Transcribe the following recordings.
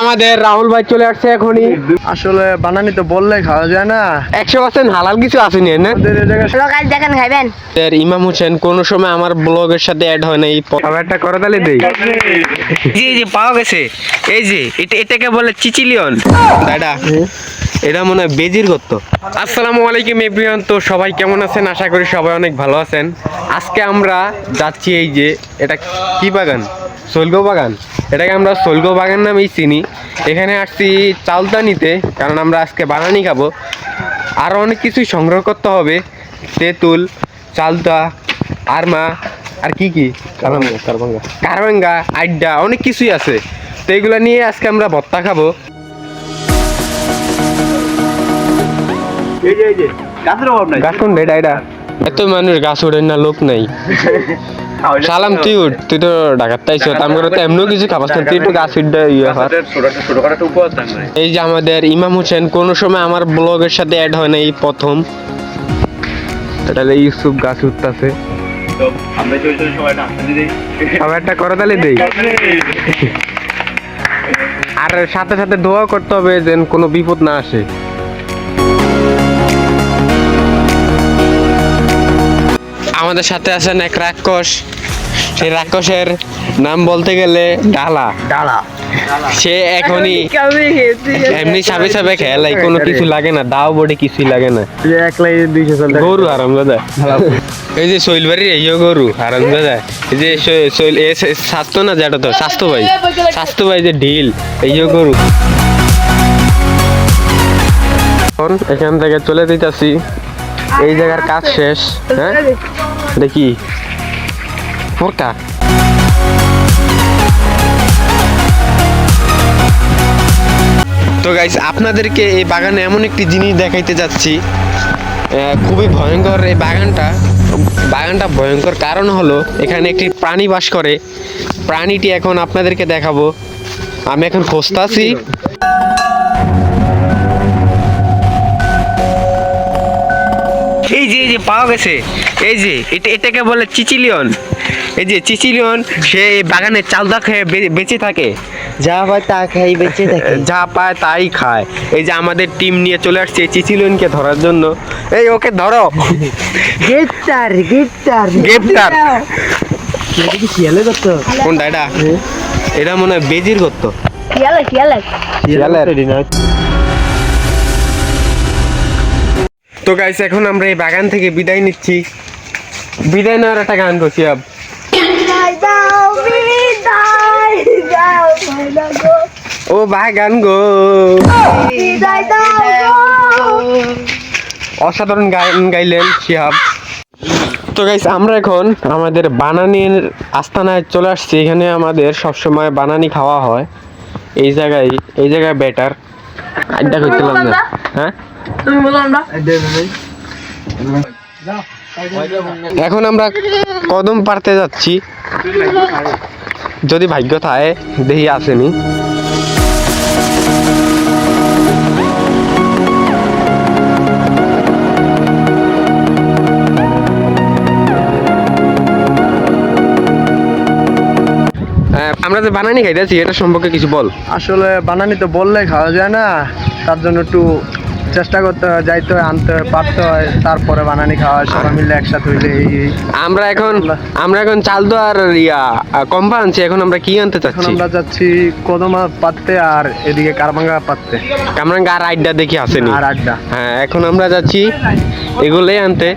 আমাদের রাহুল ভাই চলে আসছে এখনই। আসলে বানানি তো বললে খাওয়া যায় না। একশো পার্সেন্ট হালাল কিছু না গাইস দেখেন খাইবেন। ইমাম হোসেন কোনো সময় আমার ব্লগের সাথে অ্যাড হয় না এই একটা করে তাহলে দেই। জি জি পাওয়া গেছে। এই যে এটা এটাকে বলে চিচিলিয়ন। দাদা এটা মনে হয় বেজির করতো আসসালামু আলাইকুম এভরিওয়ান। তো সবাই কেমন আছেন? আশা করি সবাই অনেক ভালো আছেন। আজকে আমরা যাচ্ছি এই যে এটা কি বাগান? সৈলগো বাগান এটাকে আমরা সৈলগো বাগান নামেই চিনি। এখানে আসছি চালতা নিতে কারণ আমরা আজকে বানানি খাব। আরও অনেক কিছুই সংগ্রহ করতে হবে। তেঁতুল চালতা আরমা আর কি কি? কারবাঙ্গা কারবাঙ্গা। আড্ডা অনেক কিছুই আছে। তো এগুলো নিয়ে আজকে আমরা ভত্তা খাব। গাছ কোন এটা? এটা এত মানুষ গাছ ওঠেন না লোক নাই। সালাম তুই উঠ তুই তো ডাকাত তাইছো তাম করে তো এমনিও কিছু খাবাস না তুই একটু গাছ উঠে ইয়ে উপহার এই যে আমাদের ইমাম হোসেন কোনো সময় আমার ব্লগের সাথে অ্যাড হয় না এই প্রথম। এটা ইউসুফ গাছ উঠতেছে। সবাই একটা করে তাহলে দেই। আর সাথে সাথে দোয়া করতে হবে যেন কোনো বিপদ না আসে। আমাদের সাথে আছেন এক রাক্ষস। সেই রাক্ষসের নাম বলতে গেলে ডালা। ডালা। সে এখনই এমনি সাবে সাবে খেলাই কোনো কিছু লাগে না দাও বডি কিছুই লাগে না। একলাই দুইশো গরু আরাম দাদা এই যে শৈলবাড়ির এই গরু আরাম দাদা এই যে শৈল এ স্বাস্থ্য না যেটা তো স্বাস্থ্য ভাই। স্বাস্থ্য ভাই যে ঢিল এই গরু। এখন এখান থেকে চলে দিতেছি এই জায়গার কাজ শেষ হ্যাঁ? দেখি ফোরকা? তো গাইস আপনাদেরকে এই বাগানে এমন একটি জিনিস দেখাইতে যাচ্ছি। খুবই ভয়ঙ্কর এই বাগানটা। বাগানটা ভয়ঙ্কর কারণ হলো, এখানে একটি প্রাণী বাস করে। প্রাণীটি এখন আপনাদেরকে দেখাবো। আমি এখন খুঁজতাছি। যে এই যে পাওয়া গেছে। এই যে এটা এটাকে বলে চিচিলিয়ন। এই যে চিচিলিয়ন সে এই বাগানে চালদা খেয়ে বে- বেঁচে থাকে। যা পায় তা খাই বেঁচে থাকে। যা পায় তাই খায়। এই যে আমাদের টিম নিয়ে চলে আসছে চিচিলিয়নকে ধরার জন্য। এই ওকে ধরো। গেটার গেটার গ্রেপ্তার। শিয়ালে কত কোনটা এটা এটা মনে হয় বেজির করতো শিয়ালে শিয়ালে শিয়ালের। তো গাইস এখন আমরা এই বাগান থেকে বিদায় নিচ্ছি। বিদায় নেওয়ার একটা গান করছি আব। ও বাগান গো। অসাধারণ গান গাইলেন শিহাব। তো গাইস আমরা এখন আমাদের বানানির আস্তানায় চলে আসছি। এখানে আমাদের সবসময় বানানি খাওয়া হয়। এই জায়গায় এই জায়গায় বেটার আড্ডা করছিলাম না। হ্যাঁ? এখন আমরা কদম পারতে যাচ্ছি। যদি ভাগ্য থাকে দেখি আসেনি। আহ, আমরা যে বানানি খাইতেছি এটা সম্পর্কে কিছু বল। আসলে বানানি তো বললে খাওয়া যায় না। তার জন্য একটু চেষ্টা করতে হয় যাইতে হয় আনতে হয় পারতে হয় তারপরে বানানি খাওয়া হয় সবাই মিলে একসাথে হইলে এই। আমরা এখন আমরা এখন চাল তো আর ইয়া কম্পা আনছি এখন আমরা কি আনতে এখন চাচ্ছি? আমরা যাচ্ছি কদমা পাততে আর এদিকে কারবাঙ্গা পাততে আমরা আর আড্ডা দেখি আসেনি। আর আড্ডা। হ্যাঁ এখন আমরা যাচ্ছি এগুলোই আনতে।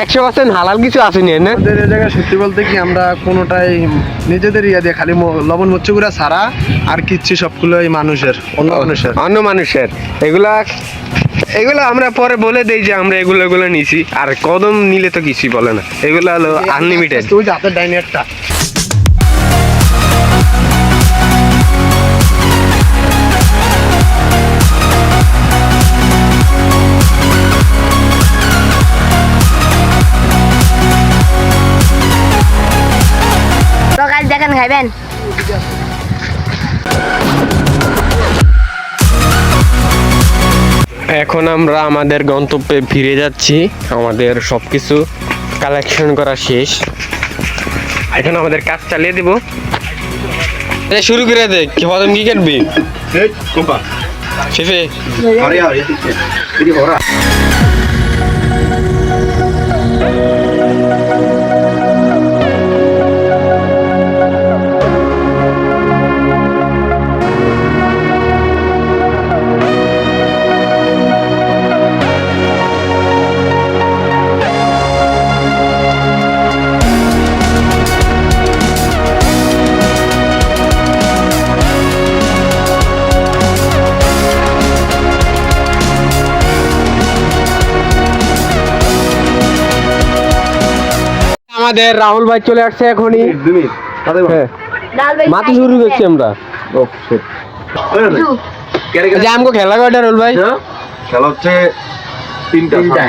একশো পার্সেন্ট হালাল কিছু আসেনি না? আমাদের এই জায়গায় সত্যি বলতে কি আমরা কোনোটাই নিজেদের ইয়া দিয়ে খালি লবণ মরচুগুড়া ছাড়া আর কিচ্ছু সবগুলোই মানুষের অন্য মানুষের। অন্য মানুষের। এগুলা এগুলো আমরা পরে বলে দেই যে আমরা এগুলো এগুলো নিছি। আর কদম নিলে তো কিছুই বলে না। এগুলো হলো আনলিমিটেড তুই হাতের ডাইনিয়ারটা এখন আমরা আমাদের গন্তব্যে ফিরে যাচ্ছি। আমাদের সব কিছু কালেকশন করা শেষ। এখন আমাদের কাজ চালিয়ে দেবো। শুরু করে দে। কি প্রথম কি কাটবি? ফিফে আমাদের রাহুল ভাই চলে আসছে এখনই। হ্যাঁ। ডাল শুরু করছি আমরা। যে আমাকে খেলা কয়টা রাহুল ভাই? খেলা হচ্ছে তিনটা কোনটা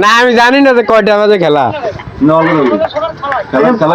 না আমি জানি না যে কয়টা বাজে খেলা। খেলা খেলা।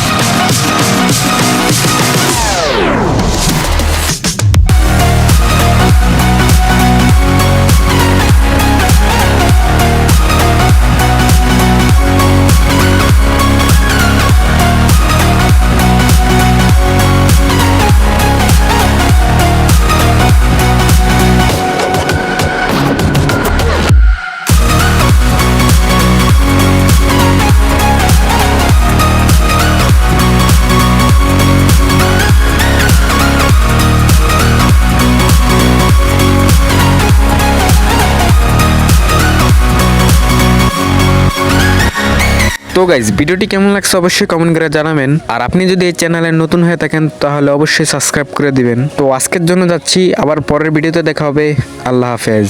তো গাইজ ভিডিওটি কেমন লাগছে অবশ্যই কমেন্ট করে জানাবেন। আর আপনি যদি এই চ্যানেলে নতুন হয়ে থাকেন, তাহলে অবশ্যই সাবস্ক্রাইব করে দিবেন। তো আজকের জন্য যাচ্ছি, আবার পরের ভিডিওতে দেখা হবে। আল্লাহ হাফেজ।